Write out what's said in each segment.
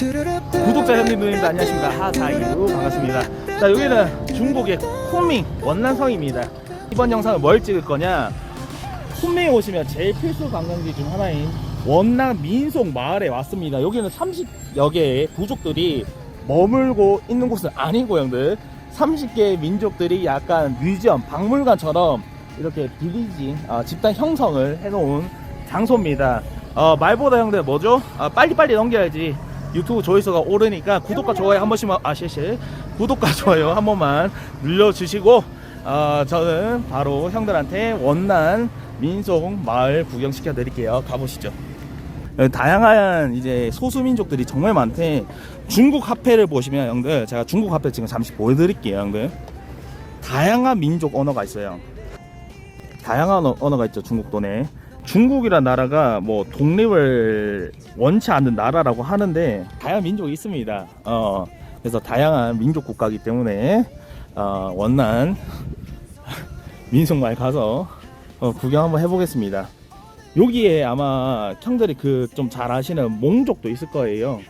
구독자 형님 누님들 안녕하십니까? 하사이루 반갑습니다. 자 여기는 중국의 쿤밍 원난성입니다. 이번 영상을 뭘 찍을 거냐? 쿤밍에 오시면 제일 필수 관광지 중 하나인 원난 민속 마을에 왔습니다. 여기는 30여 개의 부족들이 머물고 있는 곳은 아니고 형들. 30개의 민족들이 약간 뮤지엄 박물관처럼 이렇게 비리지 어, 집단 형성을 해놓은 장소입니다. 어, 말보다 형들 뭐죠? 아, 빨리빨리 넘겨야지 유튜브 조회수가 오르니까 구독과 좋아요 한 번씩만 아谢谢 구독과 좋아요 한 번만 눌러주시고 어, 저는 바로 형들한테 원난 민속 마을 구경시켜 드릴게요. 가보시죠. 여기 다양한 이제 소수민족들이 정말 많대. 중국 화폐를 보시면 형들 제가 중국 화폐 지금 잠시 보여드릴게요 형들. 다양한 민족 언어가 있어요. 다양한 어- 언어가 있죠 중국도 내 중국이란 나라가 뭐 독립을 원치 않는 나라라고 하는데 다양한 민족이 있습니다. 어 그래서 다양한 민족 국가이기 때문에 어, 원난 민속마을 가서 어, 구경 한번 해보겠습니다. 여기에 아마 형들이 그 좀 잘 아시는 몽족도 있을 거예요.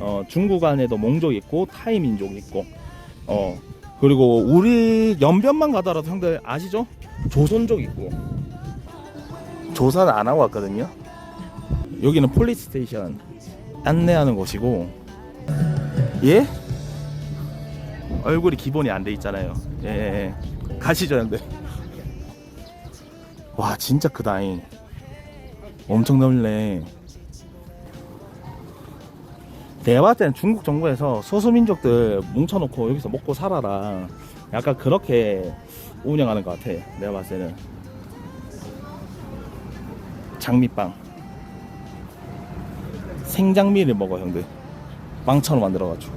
어, 중국 안에도 몽족 있고 타이 민족 있고 어 그리고 우리 연변만 가더라도 형들 아시죠? 조선족 있고 조사를 안 하고 왔거든요. 여기는 폴리스 스테이션 안내하는 곳이고 예? 얼굴이 기본이 안 돼 있잖아요. 예, 예. 가시죠, 형들. 와, 진짜 크다잉. 엄청 넓네. 내가 봤을 때는 중국 정부에서 소수민족들 뭉쳐놓고 여기서 먹고 살아라. 약간 그렇게 운영하는 것 같아. 내가 봤을 때는. 장미빵. 생장미를 먹어 형들. 빵처럼 만들어가지고.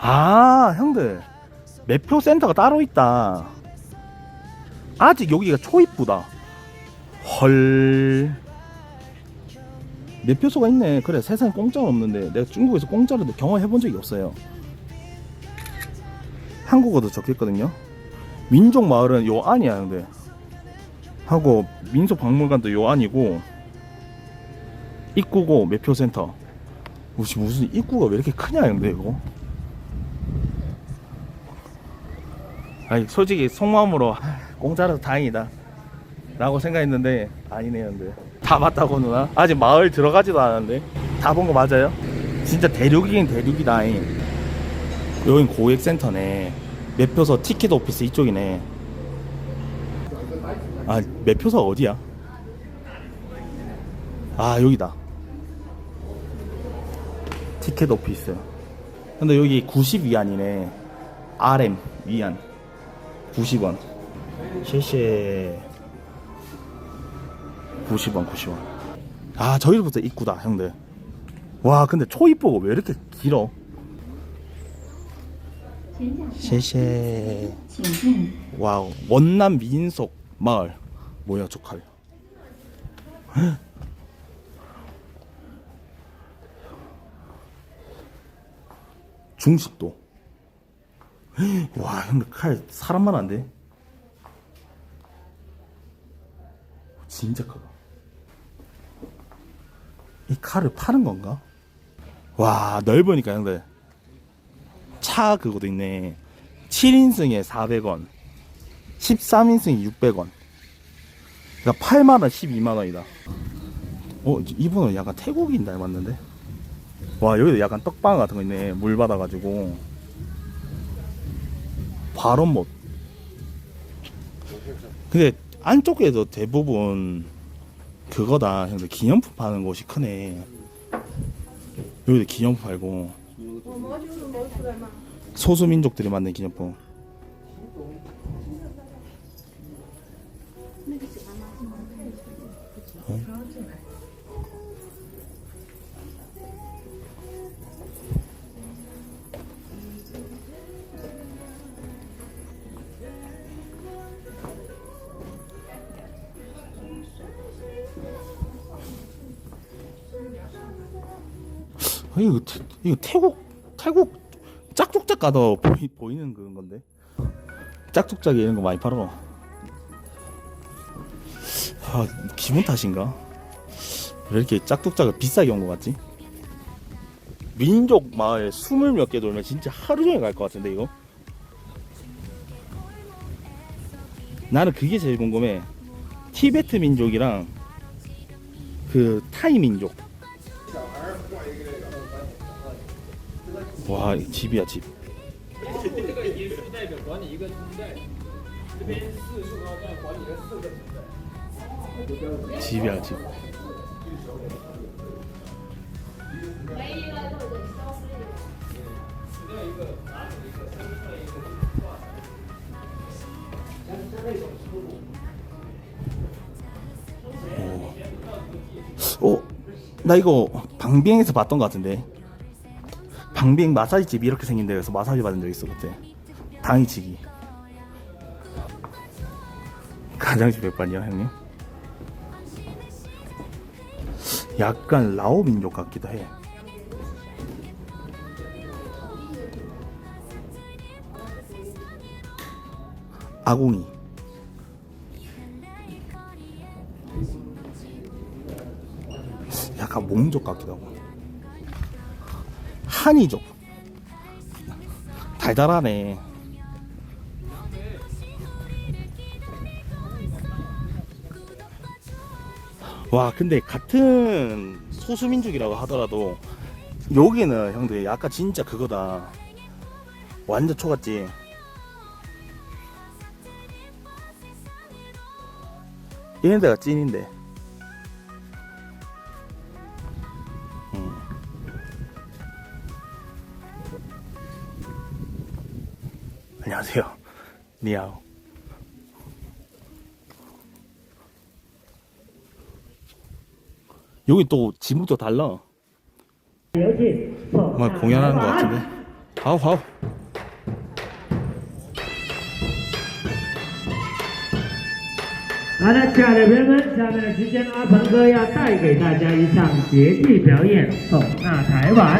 아 형들. 매표 센터가 따로 있다. 아직 여기가 초입부다. 헐. 매표소가 있네. 그래 세상에 공짜는 없는데. 내가 중국에서 공짜로 경험해본 적이 없어요. 한국어도 적혀있거든요. 민족 마을은 요 안이야 형들 하고 민속 박물관도 요 안이고 입구고 매표센터. 무슨 무슨 입구가 왜 이렇게 크냐 근데 이거? 아니 솔직히 속마음으로 하, 공짜라서 다행이다. 라고 생각했는데 아니네요 근데. 다 봤다고 누나? 아직 마을 들어가지도 않았는데. 다 본 거 맞아요? 진짜 대륙이긴 대륙이다잉. 여긴 고액센터네. 매표소 티켓 오피스 이쪽이네 아 매표소 어디야? 아 여기다 티켓 오피스 근데 여기 90위안이네 RM 위안 90원 셰셰 90원 90원 아 저기부터 입구다 형들 와 근데 초입보고 왜 이렇게 길어 前讲 셰셰 请进 와우 원남 민속 마을 뭐야 저 칼. 중식도. 와 형들 칼 사람만 안 돼. 진짜 크다. 이 칼을 파는 건가? 와 넓으니까 형들 차 그거도 있네 7인승에 400원 13인승이 600원. 그러니까 8만원, 12만원이다. 어, 이분은 약간 태국인 닮았는데? 와, 여기도 약간 떡방 같은 거 있네. 물 받아가지고. 발언 못. 근데 안쪽에도 대부분 그거다. 형들 기념품 파는 곳이 크네. 여기도 기념품 팔고. 소수민족들이 만든 기념품. 이거 태, 이거 태국 태국 짝뚝짝 가도 보이, 보이는 그런 건데 짝뚝짝이 이런 거 많이 팔아. 아 기분 탓인가? 왜 이렇게 짝뚝짝을 비싸게 온것 같지? 민족 마을 스물 몇 개 돌면 진짜 하루 종일 갈 것 같은데 이거? 나는 그게 제일 궁금해. 티베트 민족이랑 그 타이 민족. 와 집이야 집. 집이야 집. 오, 어, 나 이거 방비행에서 봤던 것 같은데. 방비행 마사지 집 이렇게 생긴 데에서 마사지 받은 적 있어 그때. 당이치기. 가장집 몇 번이야 형님? 약간 라오 민족 같기도 해. 아궁이. 약간 몽족 같기도 하고. 한이족. 달달하네. 와 근데 같은 소수민족이라고 하더라도 여기는 형들 약간 진짜 그거다 완전 초같지 데가 찐인데 안녕하세요 니아오 여기 또 지붕도 달라 有请奉 정말 공연하는 것 같은데. 하우 하우. 好的，亲爱的朋友们，下面的时间阿鹏哥要带给大家一场节地表演《唢呐台湾》。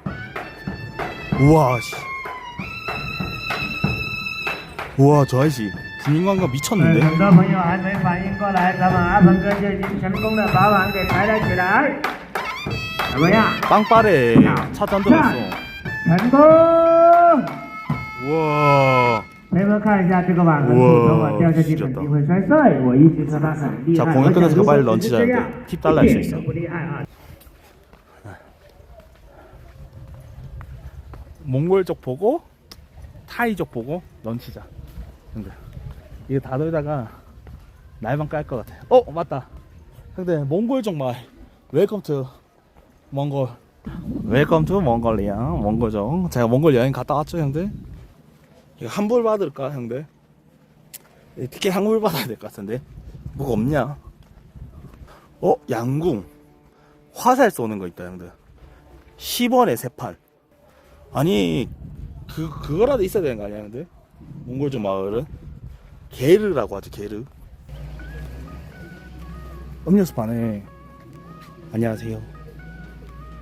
우와 씨. 우와 저 아저씨 군인관과 嗯 미쳤는데? 很多朋友还没反应过来，咱们阿鹏哥就已经成功的把碗给抬了起来，怎么样？ 빵빠레 찻잔 들었어. 成功！ 우와. 朋友们看一下这个碗很普通啊，掉下去肯定会摔碎。我一直说它很厉害。 자 공연 끝나서 我想 빨리 如果只是这 런치하는데 样 팁 달라 할 수 一点 있어. 都不厉害啊。 몽골족 보고 타이족 보고 런치자. 형들 이거 다 돌다가 날만 깔 것 같아. 어 맞다. 형들 몽골족 말. 웰컴 투 몽골. 웰컴 투 몽골리아. 몽골족. 제가 몽골 여행 갔다 왔죠 형들. 이거 환불 받을까 형들? 이 티켓 환불 받아야 될 것 같은데. 뭐가 없냐? 어 양궁. 화살 쏘는 거 있다 형들. 10원에 세 판. 아니 그 그거라도 있어야 되는 거 아니야 근데? 몽골족 마을은? 게르라고 하죠 게르. 음료수 파네 안녕하세요.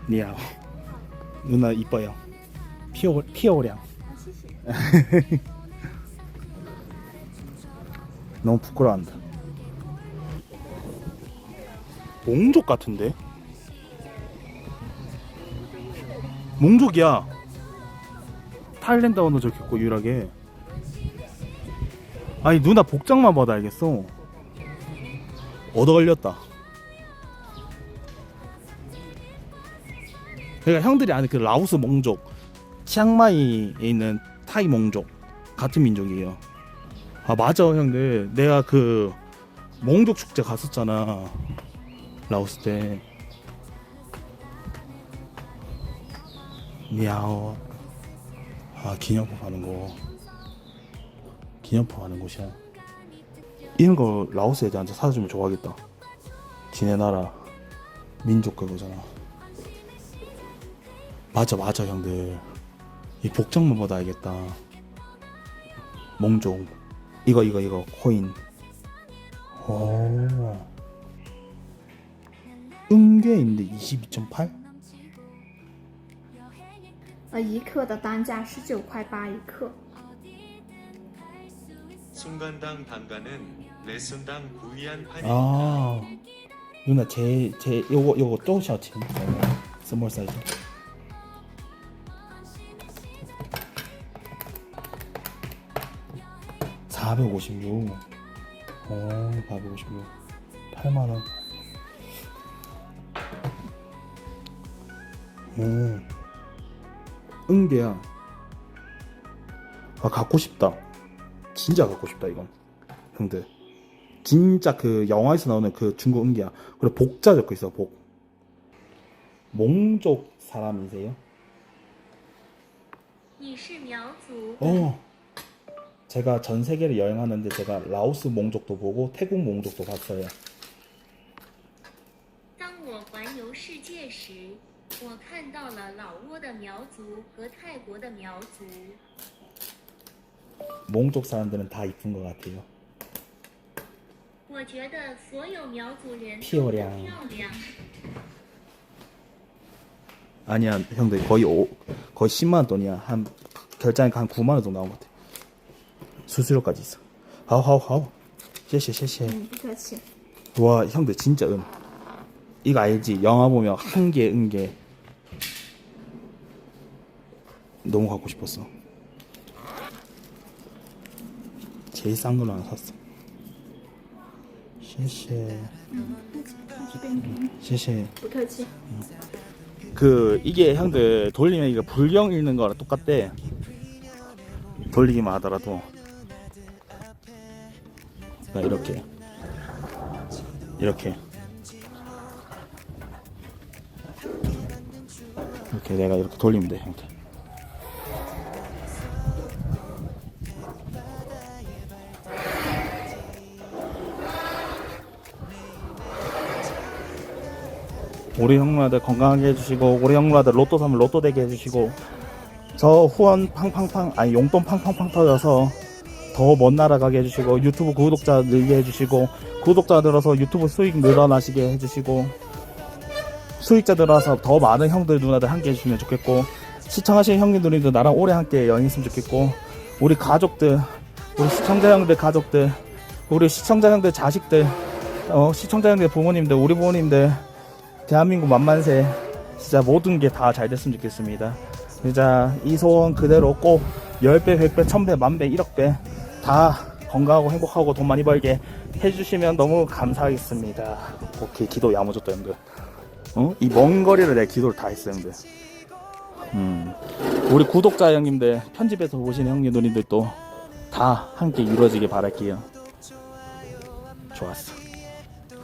니아오. 누나 이뻐요. 피어 피어오량. 너무 부끄러워한다. 몽족 같은데? 몽족이야 타일랜드 언어 적혔고 유일하게. 아니 누나 복장만 봐도 알겠어. 얻어 걸렸다. 그러니까 형들이 아는 그 라오스 몽족 치앙마이에 있는 타이 몽족 같은 민족이에요. 아 맞아 형들. 내가 그 몽족 축제 갔었잖아 라오스 때. 미야오 아 기념품 하는 거. 기념품 하는 곳이야. 이런 거 라오스 애들한테 사주면 좋아하겠다. 지네 나라 민족 그거잖아. 맞아 맞아 형들. 이 복장만 알겠다. 몽종. 이거 이거 이거. 코인. 오. 은괴인데 22.8? 呃，一克的单价十九块八一克。 순간당 단가는 레슨당 구이한 판이 아 누나 제 제 요거 요거 또 셔츠 스몰 사이즈 (456) 어 (456) (8만원) 오 응대야. 아 갖고 싶다. 진짜 갖고 싶다 이건. 형들 진짜 그 영화에서 나오는 그 중국 응기야. 그리고 복자 적고 있어 복. 몽족 사람이세요? 어. 제가 전 세계를 여행하는데 제가 라오스 몽족도 보고 태국 몽족도 봤어요. 我看到了老挝的苗族和泰国的苗族。 몽족 사람들은 다 이쁜 것 같아요. 我觉得所有苗族人漂都亮漂亮。 아니야 형들 거의 오, 거의 10만 원 돈이야. 한 결제하니까 한 9만 원 정도 나온 것 같아. 수수료까지 있어. 하오하오하오. 谢谢谢谢.嗯，不客气。 와 형들 진짜 은 이거 알지 영화 보면 한개 은개 너무 갖고 싶었어. 제일 싼 걸로 하나 샀어. 쉐쉐. 쉐쉐. 그 이게 형들 돌리면 이거 불경 읽는 거랑 똑같대. 돌리기만 하더라도. 나 이렇게. 이렇게. 이렇게 내가 이렇게 돌리면 돼 형들. 우리 형님들 건강하게 해주시고 우리 형님들 로또 사면 로또 되게 해주시고 저 후원 팡팡팡 아니 용돈 팡팡팡 터져서 더 먼 나라 가게 해주시고 유튜브 구독자 늘게 해주시고 구독자 늘어서 유튜브 수익 늘어나시게 해주시고 수익자 늘어서 더 많은 형들 누나들 함께 해주시면 좋겠고 시청하시는 형님 누님들 나랑 오래 함께 여행했으면 좋겠고 우리 가족들 우리 시청자 형들 가족들 우리 시청자 형들 자식들 어 시청자 형들 부모님들 우리 부모님들 대한민국 만만세 진짜 모든 게 다 잘 됐으면 좋겠습니다. 진짜 이 소원 그대로 꼭 10배, 100배, 1000배, 만배, 1억배 다 건강하고 행복하고 돈 많이 벌게 해주시면 너무 감사하겠습니다. 오케이 기도 야무졌다 형들. 어? 이 먼 거리를 내 기도를 다 했어 형들. 음. 우리 구독자 형님들 편집해서 보시는 형님 누님들도 다 함께 이루어지길 바랄게요. 좋았어.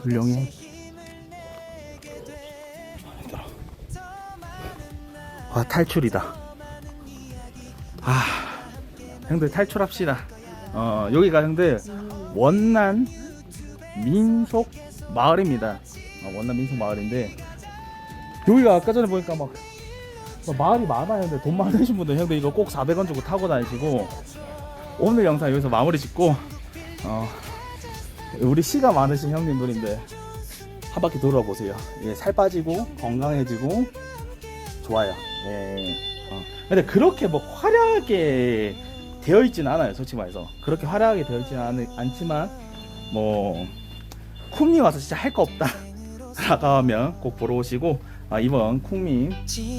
훌륭해. 와 탈출이다. 아 형들 탈출합시다. 어 여기가 형들 원난 민속 마을입니다. 어, 원난 민속 마을인데 여기가 아까 전에 보니까 막, 막 마을이 많아요. 근데 돈 많으신 분들 형들 이거 꼭 400원 주고 타고 다니시고 오늘 영상 여기서 마무리 짓고 어 우리 시가 많으신 형님들인데 한 바퀴 돌아보세요. 예, 살 빠지고 건강해지고 좋아요. 예. 어. 근데 그렇게 뭐 화려하게 되어 있진 않아요. 솔직히 말해서 그렇게 화려하게 되어 있지는 않, 않지만 뭐 쿵미 와서 진짜 할 거 없다. 라고 하면 꼭 보러 오시고 아, 이번 쿵미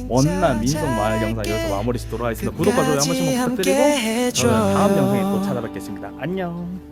원남 민속 마을 영상 여기서 마무리 짓도록 하겠습니다. 구독과 좋아요 한 번씩 부탁드리고 저는 다음 영상에 또 찾아뵙겠습니다. 안녕.